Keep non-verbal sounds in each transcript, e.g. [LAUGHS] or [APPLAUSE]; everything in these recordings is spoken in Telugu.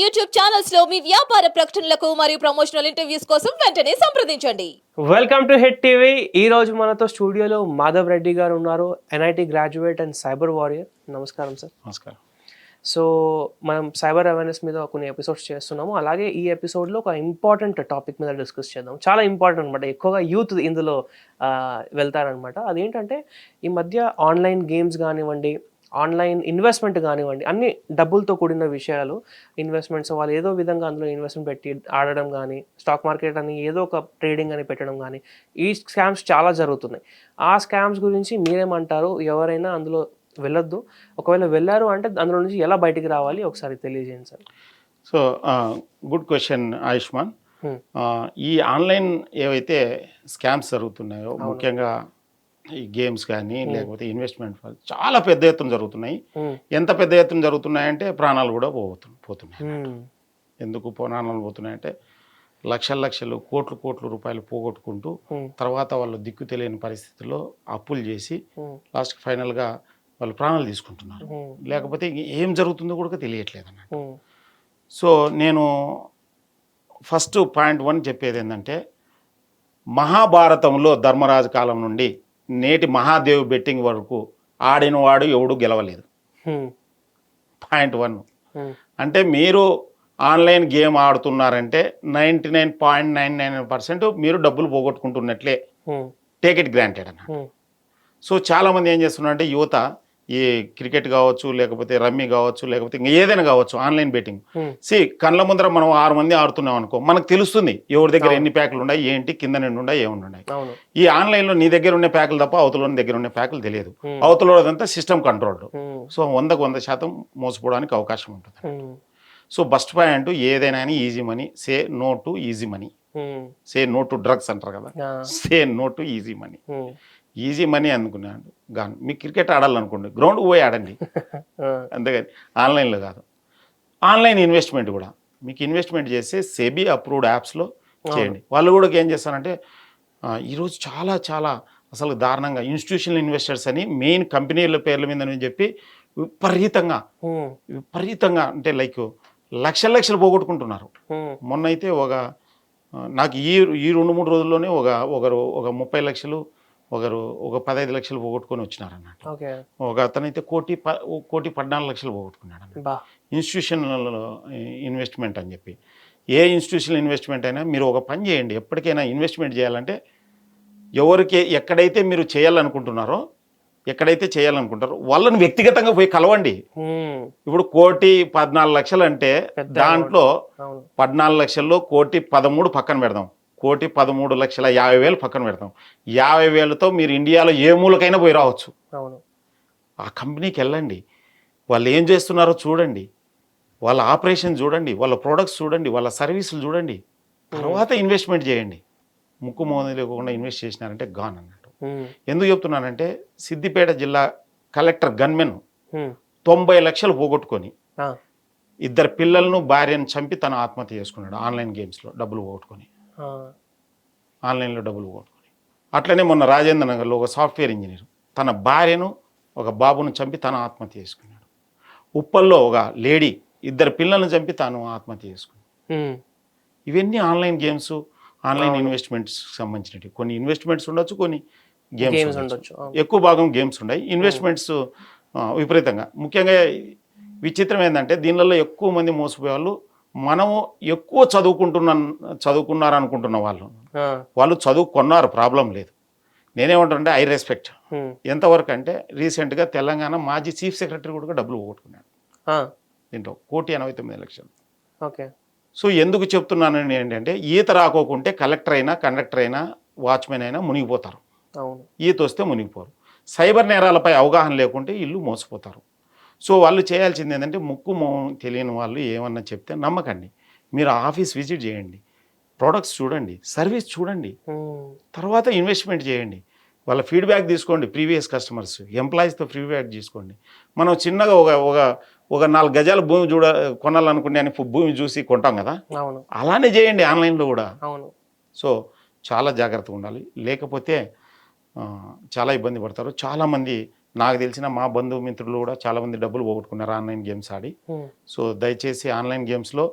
యూట్యూబ్ ఛానల్స్లో మీ వ్యాపార ప్రకటనలకు మరియు ప్రమోషనల్ ఇంటర్వ్యూస్ కోసం వెంటనే సంప్రదించండి. వెల్కమ్ టు హిట్ టీవీ ఈ రోజు మనతో స్టూడియోలో మాధవ్ రెడ్డి గారు ఉన్నారు NIT graduate and cyber warrior నమస్కారం సార్. నమస్కారం. సో మనం సైబర్ అవేర్నెస్ మీద కొన్ని ఎపిసోడ్స్ చేస్తున్నాము. అలాగే ఈ ఎపిసోడ్లో ఒక ఇంపార్టెంట్ టాపిక్ మీద డిస్కస్ చేద్దాం. చాలా ఇంపార్టెంట్ అనమాట ఎక్కువగా యూత్ ఇందులో వెళ్తారనమాట అదేంటంటే ఈ మధ్య ఆన్లైన్ గేమ్స్ కానివ్వండి ఆన్లైన్ ఇన్వెస్ట్మెంట్ కానివ్వండి అన్ని డబ్బులతో కూడిన విషయాలు ఇన్వెస్ట్మెంట్స్ వాళ్ళు ఏదో విధంగా అందులో ఇన్వెస్ట్మెంట్ పెట్టి ఆడడం కానీ స్టాక్ మార్కెట్ అని ఏదో ఒక ట్రేడింగ్ అని పెట్టడం కానీ ఈ స్కామ్స్ చాలా జరుగుతున్నాయి. ఆ స్కామ్స్ గురించి మీరేమంటారు? ఎవరైనా అందులో వెళ్ళొద్దు. ఒకవేళ వెళ్ళారు అంటే అందులో నుంచి ఎలా బయటికి రావాలి? ఒకసారి తెలియజేయండి sir. So good question Ayushman. ఈ ఆన్లైన్ ఏవైతే స్కామ్స్ జరుగుతున్నాయో ముఖ్యంగా ఈ గేమ్స్ కానీ లేకపోతే ఇన్వెస్ట్మెంట్ చాలా పెద్ద ఎత్తున జరుగుతున్నాయి. ఎంత పెద్ద ఎత్తున జరుగుతున్నాయంటే ప్రాణాలు కూడా పోతు పోతున్నాయి Hmm. ఎందుకు ప్రాణాలు పోతున్నాయంటే లక్షల లక్షలు కోట్లు కోట్ల రూపాయలు పోగొట్టుకుంటూ. తర్వాత వాళ్ళు దిక్కు తెలియని పరిస్థితుల్లో అప్పులు చేసి. లాస్ట్ ఫైనల్గా వాళ్ళు ప్రాణాలు తీసుకుంటున్నారు. లేకపోతే ఏం జరుగుతుందో కూడా తెలియట్లేదు అన్నట్టు. సో నేను ఫస్ట్ పాయింట్ వన్ చెప్పేది ఏంటంటే మహాభారతంలో ధర్మరాజు కాలం నుండి నేటి మహాదేవ్ బెట్టింగ్ వరకు ఆడినవాడు ఎవడు గెలవలేదు. Point one. అంటే మీరు online game ఆడుతున్నారంటే ninety nine point nine nine percent మీరు డబ్బులు పోగొట్టుకుంటున్నట్లే. టేక్ ఇట్ గ్రాంటెడ్ అన్న. సో చాలామంది ఏం చేస్తున్నారంటే యువత ఈ క్రికెట్ కావచ్చు లేకపోతే రమ్మీ కావచ్చు లేకపోతే ఇంకా ఏదైనా కావచ్చు ఆన్లైన్ బెట్టింగ్. సి కళ్ళ ముందర మనం ఆరు మంది ఆడుతున్నాం అనుకో మనకు తెలుస్తుంది ఎవరి దగ్గర ఎన్ని ప్యాకులు ఉన్నాయి ఏంటి కింద నిండి ఉన్నాయి ఏముండి ఉన్నాయి ఈ ఆన్లైన్లో నీ దగ్గర ఉన్న ప్యాకులు తప్ప అవతల దగ్గర ఉన్న ప్యాకులు తెలియదు. అవతలదంతా సిస్టమ్ కంట్రోల్డ్. సో వందకు వంద శాతం మోసపోవడానికి అవకాశం ఉంటుంది. సో ఫస్ట్ పాయింట్ ఏదైనా easy money say no to easy money. Say no to drugs అంటారు కదా. Say no to easy money. Easy money అనుకున్నాను గాను మీకు క్రికెట్ ఆడాలనుకోండి గ్రౌండ్ పోయి ఆడండి. [LAUGHS] అంతేగాని ఆన్లైన్లో కాదు ఆన్లైన్ ఇన్వెస్ట్మెంట్ కూడా మీకు ఇన్వెస్ట్మెంట్ చేస్తే సెబీ అప్రూవ్డ్ యాప్స్లో చేయండి వాళ్ళు కూడా ఏం చేస్తారంటే ఈరోజు చాలా చాలా అసలు దారుణంగా ఇన్స్టిట్యూషనల్ ఇన్వెస్టర్స్ అని మెయిన్ కంపెనీల పేర్ల మీద అని చెప్పి విపరీతంగా. విపరీతంగా అంటే లైక్ లక్షల లక్షలు పోగొట్టుకుంటున్నారు. మొన్న అయితే ఒక నాకు ఈ ఈ రెండు మూడు రోజుల్లోనే ఒక ఒకరు ఒక ముప్పై లక్షలు ఒకరు ఒక పదహైదు లక్షలు పోగొట్టుకొని వచ్చినారు అన్నట్టు Okay. ఒక అతనైతే కోటి ప కోటి పద్నాలుగు లక్షలు పోగొట్టుకున్నాడు అన్నట్టు ఇన్స్టిట్యూషనల్ ఇన్వెస్ట్మెంట్ అని చెప్పి. ఏ ఇన్స్టిట్యూషనల్ ఇన్వెస్ట్మెంట్ అయినా మీరు ఒక పని చేయండి. ఎప్పటికైనా ఇన్వెస్ట్మెంట్ చేయాలంటే ఎవరికి ఎక్కడైతే మీరు చేయాలనుకుంటున్నారో ఎక్కడైతే చేయాలనుకుంటారో వాళ్ళని వ్యక్తిగతంగా పోయి కలవండి. ఇప్పుడు కోటి పద్నాలుగు లక్షలు అంటే దాంట్లో పద్నాలుగు లక్షల్లో కోటి పదమూడు పక్కన పెడదాం. కోటి పదమూడు లక్షల యాభై వేలు పక్కన పెడతాం. యాభై వేలతో మీరు ఇండియాలో ఏ మూలకైనా పోయి రావచ్చు. అవును. ఆ కంపెనీకి వెళ్ళండి. వాళ్ళు ఏం చేస్తున్నారో చూడండి. వాళ్ళ ఆపరేషన్ చూడండి. వాళ్ళ ప్రొడక్ట్స్ చూడండి. వాళ్ళ సర్వీసులు చూడండి. తర్వాత ఇన్వెస్ట్మెంట్ చేయండి. ముక్కు మోదీ లేకుండా ఇన్వెస్ట్ చేసినారంటే గాన్ అన్నట్టు. ఎందుకు చెప్తున్నానంటే సిద్దిపేట జిల్లా కలెక్టర్ గన్మెన్. తొంభై లక్షలు పోగొట్టుకొని. ఇద్దరు పిల్లలను భార్యను చంపి తను ఆత్మహత్య చేసుకున్నాడు ఆన్లైన్ గేమ్స్లో డబ్బులు పోగొట్టుకొని. ఆన్లైన్లో డబ్బులు పోగొట్టుకొని. అట్లనే మొన్న రాజేంద్ర నగర్లో ఒక సాఫ్ట్వేర్ ఇంజనీర్ తన భార్యను ఒక బాబును చంపి తను ఆత్మహత్య చేసుకున్నాడు. ఉప్పల్లో ఒక లేడీ ఇద్దరు పిల్లలను చంపి తాను ఆత్మహత్య చేసుకున్నాడు. Hmm. ఇవన్నీ ఆన్లైన్ గేమ్స్ ఆన్లైన్ ఇన్వెస్ట్మెంట్స్ సంబంధించినవి. కొన్ని ఇన్వెస్ట్మెంట్స్ ఉండొచ్చు కొన్ని గేమ్స్ ఉండొచ్చు. ఎక్కువ భాగం గేమ్స్ ఉన్నాయి ఇన్వెస్ట్మెంట్స్ విపరీతంగా. ముఖ్యంగా విచిత్రం ఏంటంటే దీనిలో ఎక్కువ మంది మోసపోయే వాళ్ళు మనము ఎక్కువ చదువుకుంటున్న చదువుకున్నారు అనుకుంటున్న వాళ్ళు. వాళ్ళు చదువుకున్నారు ప్రాబ్లం లేదు నేనేమంటానంటే ఐ రెస్పెక్ట్. ఎంతవరకు అంటే రీసెంట్గా తెలంగాణ మాజీ చీఫ్ సెక్రటరీ కూడా డబ్బులు పోగొట్టుకున్నాడు. దీంట్లో కోటి ఎనభై తొమ్మిది లక్షలు Okay. సో ఎందుకు చెప్తున్నాను ఏంటంటే ఈత రాకోకుంటే కలెక్టర్ అయినా కండక్టర్ అయినా వాచ్మెన్ అయినా మునిగిపోతారు ఈత వస్తే మునిగిపోరు సైబర్ నేరాలపై అవగాహన లేకుంటే ఇల్లు మోసపోతారు సో వాళ్ళు చేయాల్సింది ఏంటంటే ముక్కు మో తెలియని వాళ్ళు ఏమన్నా చెప్తే నమ్మకండి. మీరు ఆఫీస్ విజిట్ చేయండి. ప్రోడక్ట్స్ చూడండి. సర్వీస్ చూడండి. తర్వాత ఇన్వెస్ట్మెంట్ చేయండి. వాళ్ళ ఫీడ్బ్యాక్ తీసుకోండి ప్రీవియస్ కస్టమర్స్. ఎంప్లాయీస్తో ఫీడ్బ్యాక్ తీసుకోండి. మనం చిన్నగా ఒక ఒక ఒక నాలుగు గజాల భూమి చూడ కొనాలనుకునే అని భూమి చూసి కొంటాం కదా? అలానే చేయండి ఆన్లైన్లో కూడా. అవును. సో చాలా జాగ్రత్తగా ఉండాలి. లేకపోతే చాలా ఇబ్బంది పడతారు. చాలామంది నాకు తెలిసిన మా బంధుమిత్రులు కూడా చాలామంది డబ్బులు పోగొట్టుకున్నారు ఆన్లైన్ గేమ్స్ ఆడి. సో దయచేసి ఆన్లైన్ గేమ్స్లో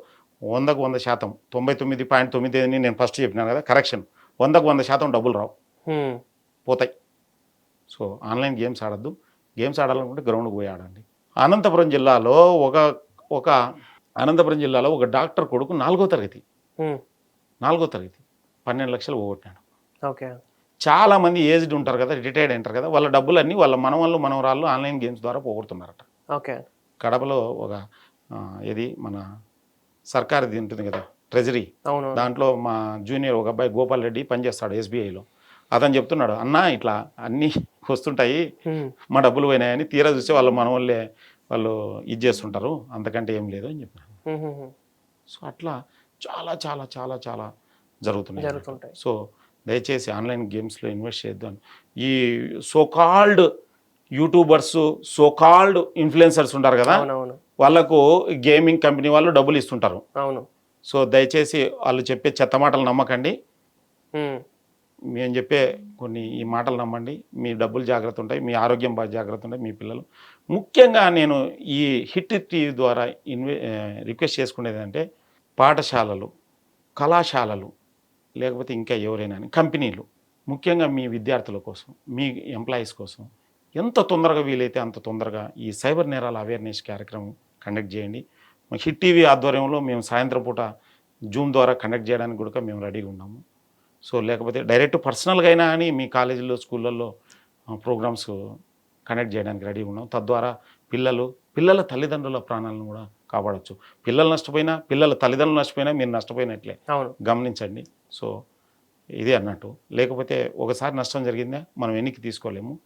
వందకు వంద శాతం తొంభై తొమ్మిది పాయింట్ తొమ్మిది అని నేను ఫస్ట్ చెప్పినాను కదా కరెక్షన్. వందకు వంద శాతం డబ్బులు రావు. పోతాయి. సో ఆన్లైన్ గేమ్స్ ఆడద్దు. గేమ్స్ ఆడాలనుకుంటే గ్రౌండ్కి పోయి ఆడండి. అనంతపురం జిల్లాలో ఒక ఒక అనంతపురం జిల్లాలో ఒక డాక్టర్ కొడుకు నాలుగో తరగతి. నాలుగో తరగతి. పన్నెండు లక్షలు పోగొట్టాడు ఓకే. చాలా మంది ఏజ్డ్ ఉంటారు కదా రిటైర్డ్ ఉంటారు కదా వాళ్ళ డబ్బులన్నీ వాళ్ళ మనవాళ్ళు మనవరాళ్ళు ఆన్లైన్ గేమ్స్ ద్వారా పోగొడుతున్నారట. ఓకే. కడపలో ఒక ఏది మన సర్కార్ది ఉంటుంది కదా ట్రెజరీ. దాంట్లో మా జూనియర్ ఒక అబ్బాయి గోపాల్ రెడ్డి పనిచేస్తాడు ఎస్బీఐలో. అతను చెప్తున్నాడు అన్న ఇట్లా అన్నీ వస్తుంటాయి మా డబ్బులు పోయినాయని తీరా చూస్తే వాళ్ళ మన వాళ్ళే వాళ్ళు ఇది చేస్తుంటారు అంతకంటే ఏం లేదు అని ఉమ్, సో అట్లా చాలా చాలా చాలా చాలా జరుగుతున్నాయి జరుగుతుంటాయి. సో దయచేసి ఆన్లైన్ గేమ్స్లో ఇన్వెస్ట్ చేద్దాం. ఈ సోకాల్డ్ యూట్యూబర్స్ సోకాల్డ్ ఇన్ఫ్లుయెన్సర్స్ ఉంటారు కదా? వాళ్ళకు గేమింగ్ కంపెనీ వాళ్ళు డబ్బులు ఇస్తుంటారు. అవును. సో దయచేసి వాళ్ళు చెప్పే చెత్త మాటలు నమ్మకండి. మేము చెప్పే కొన్ని ఈ మాటలు నమ్మండి. మీ డబ్బులు జాగ్రత్త ఉంటాయి మీ ఆరోగ్యం బాగా జాగ్రత్త ఉంటాయి మీ పిల్లలు. ముఖ్యంగా నేను ఈ హిట్ టీవీ ద్వారా ఇన్వే రిక్వెస్ట్ చేసుకునేది అంటే పాఠశాలలు కళాశాలలు లేకపోతే ఇంకా ఎవరైనా కానీ కంపెనీలు ముఖ్యంగా మీ విద్యార్థుల కోసం మీ ఎంప్లాయీస్ కోసం ఎంత తొందరగా వీలైతే అంత తొందరగా ఈ సైబర్ నేరాల అవేర్నెస్ కార్యక్రమం కండక్ట్ చేయండి. హిట్ టీవీ ఆధ్వర్యంలో మేము సాయంత్రం పూట జూమ్ ద్వారా కండక్ట్ చేయడానికి కూడా మేము రెడీగా ఉన్నాము. సో లేకపోతే డైరెక్ట్ పర్సనల్గా అయినా అని మీ కాలేజీలో స్కూళ్ళల్లో ప్రోగ్రామ్స్ కండక్ట్ చేయడానికి రెడీగా ఉన్నాం. తద్వారా పిల్లలు పిల్లల తల్లిదండ్రుల ప్రాణాలను కూడా కాపాడొచ్చు. పిల్లలు నష్టపోయినా పిల్లల తల్లిదండ్రులు నష్టపోయినా మీరు నష్టపోయినట్లే. గమనించండి. సో ఇదే అన్నట్టు. లేకపోతే ఒకసారి నష్టం జరిగిందా? మనం వెనక్కి తీసుకోలేము.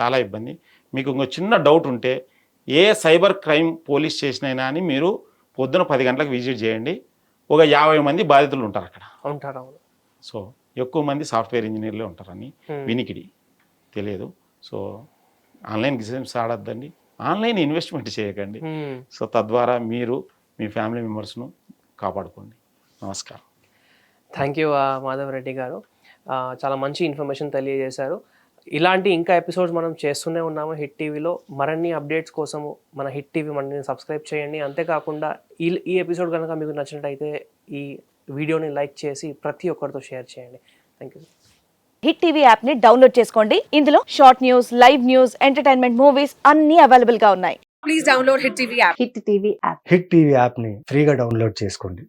చాలా ఇబ్బంది. మీకు ఇంకో చిన్న డౌట్ ఉంటే ఏ సైబర్ క్రైమ్ పోలీస్ స్టేషన్ అయినా అని మీరు పొద్దున పది గంటలకు విజిట్ చేయండి. ఒక యాభై మంది బాధితులు ఉంటారు అక్కడ. ఉంటారు సో ఎక్కువ మంది సాఫ్ట్వేర్ ఇంజనీర్లే ఉంటారని వినికిడి తెలియదు. సో ఆన్లైన్ గేమ్స్ ఆడద్దండి. ఆన్లైన్ ఇన్వెస్ట్మెంట్ చేయకండి. సో తద్వారా మీరు మీ ఫ్యామిలీ మెంబర్స్ను కాపాడుకోండి. నమస్కారం. థ్యాంక్ యూ మాధవ్ రెడ్డి గారు. చాలా మంచి ఇన్ఫర్మేషన్ తెలియజేశారు. ఇలాంటి ఇంకా ఎపిసోడ్స్ మనం చేస్తూనే ఉన్నాము హిట్ టీవీలో. మరిన్ని అప్డేట్స్ కోసము మన హిట్ టీవీ మనని సబ్స్క్రైబ్ చేయండి. అంతేకాకుండా ఈ ఈ ఎపిసోడ్ కనుక మీకు నచ్చినట్టయితే ఈ వీడియోని లైక్ చేసి ప్రతి ఒక్కరితో షేర్ చేయండి. Thank you. హిట్ టీవీ యాప్ని డౌన్లోడ్ చేసుకోండి. ఇందులో short news live news entertainment movies అన్ని అవైలబుల్గా ఉన్నాయి. Please download Hit TV app. Hit TV app hit TV యాప్ని ఫ్రీగా డౌన్లోడ్ చేసుకోండి.